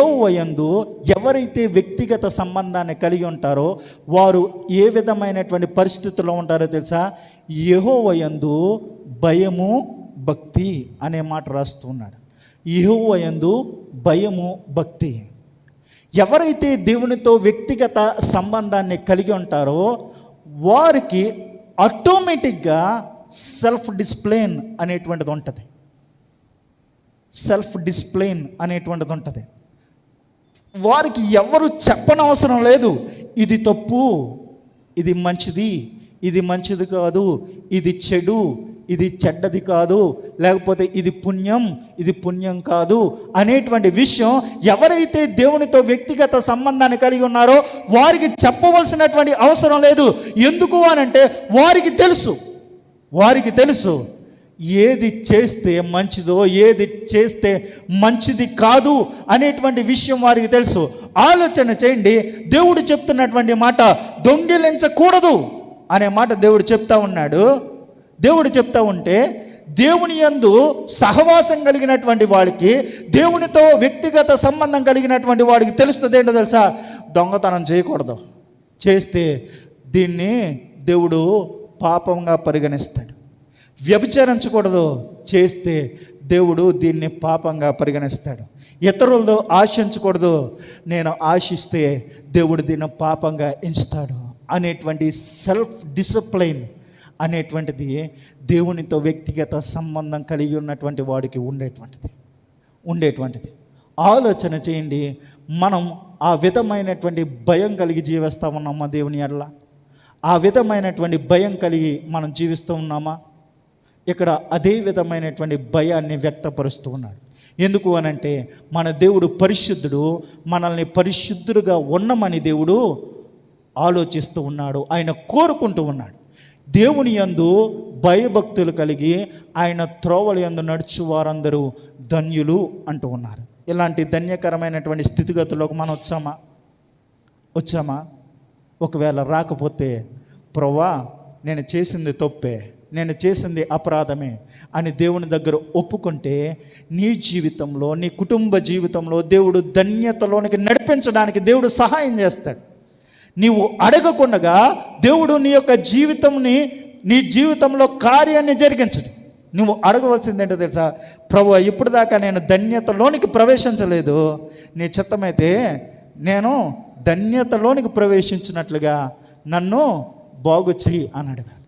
యహోవయందు ఎవరైతే వ్యక్తిగత సంబంధాన్ని కలిగి ఉంటారో వారు ఏ విధమైనటువంటి పరిస్థితుల్లో ఉంటారో తెలుసా? యహోవయందు భయము భక్తి అనే మాట రాస్తున్నాడు యహోవయందు భయము భక్తి. ఎవరైతే దేవునితో వ్యక్తిగత సంబంధాన్ని కలిగి ఉంటారో వారికి ఆటోమేటిక్గా సెల్ఫ్ డిస్ప్లేన్ అనేటువంటిది ఉంటుంది. సెల్ఫ్ డిస్ప్లేన్ అనేటువంటిది ఉంటుంది. వారికి ఎవరు చెప్పనవసరం లేదు. ఇది తప్పు ఇది మంచిది ఇది మంచిది కాదు ఇది చెడు ఇది చెడ్డది కాదు లేకపోతే ఇది పుణ్యం ఇది పుణ్యం కాదు అనేటువంటి విషయం ఎవరైతే దేవునితో వ్యక్తిగత సంబంధాన్ని కలిగి ఉన్నారో వారికి చెప్పవలసినటువంటి అవసరం లేదు. ఎందుకు అనంటే వారికి తెలుసు వారికి తెలుసు ఏది చేస్తే మంచిదో ఏది చేస్తే మంచిది కాదు అనేటువంటి విషయం వారికి తెలుసు. ఆలోచన చేయండి. దేవుడు చెప్తున్నటువంటి మాట దొంగిలించకూడదు అనే మాట దేవుడు చెప్తా ఉన్నాడు. దేవుడు చెప్తా ఉంటే దేవుని యందు సహవాసం కలిగినటువంటి వాడికి దేవునితో వ్యక్తిగత సంబంధం కలిగినటువంటి వాడికి తెలుస్తుంది ఏంటో తెలుసా? దొంగతనం చేయకూడదు. చేస్తే దీన్ని దేవుడు పాపంగా పరిగణిస్తాడు. వ్యభిచరించకూడదు. చేస్తే దేవుడు దీన్ని పాపంగా పరిగణిస్తాడు. ఇతరులతో ఆశించకూడదు. నేను ఆశిస్తే దేవుడు దీన్ని పాపంగా ఎంచుతాడు అనేటువంటి సెల్ఫ్ డిసిప్లైన్ అనేటువంటిది దేవునితో వ్యక్తిగత సంబంధం కలిగి ఉన్నటువంటి వాడికి ఉండేటువంటిది. ఉండేటువంటిది. ఆలోచన చేయండి. మనం ఆ విధమైనటువంటి భయం కలిగి జీవిస్తూ ఉన్నామా దేవుని ఎడల? ఆ విధమైనటువంటి భయం కలిగి మనం జీవిస్తూ ఉన్నామా? ఇక్కడ అదే విధమైనటువంటి భయాన్ని వ్యక్తపరుస్తూ ఉన్నాడు. ఎందుకు అనంటే మన దేవుడు పరిశుద్ధుడు మనల్ని పరిశుద్ధుడుగా ఉన్నమని దేవుడు ఆలోచిస్తూ ఉన్నాడు ఆయన కోరుకుంటూ ఉన్నాడు. దేవుని యందు భయభక్తులు కలిగి ఆయన త్రోవల యందు నడుచు వారందరూ ధన్యులు అంటూ ఉన్నారు. ఇలాంటి ధన్యకరమైనటువంటి స్థితిగతులకు మనం వచ్చామా? వచ్చామా? ఒకవేళ రాకపోతే ప్రవ్వా నేను చేసింది తప్పే. నేను చేసింది అపరాధమే అని దేవుని దగ్గర ఒప్పుకుంటే నీ జీవితంలో నీ కుటుంబ జీవితంలో దేవుడు ధన్యతలోనికి నడిపించడానికి దేవుడు సహాయం చేస్తాడు. నీవు అడగకుండగా దేవుడు నీ యొక్క జీవితంని నీ జీవితంలో కార్యాన్ని జరిగించడు. నువ్వు అడగవలసింది ఏంటో తెలుసా? ప్రభు ఇప్పుడు దాకా నేను ధన్యతలోనికి ప్రవేశించలేదు. నీ చిత్తమైతే నేను ధన్యతలోనికి ప్రవేశించినట్లుగా నన్ను బాగు చెయ్యి అని అడగాలి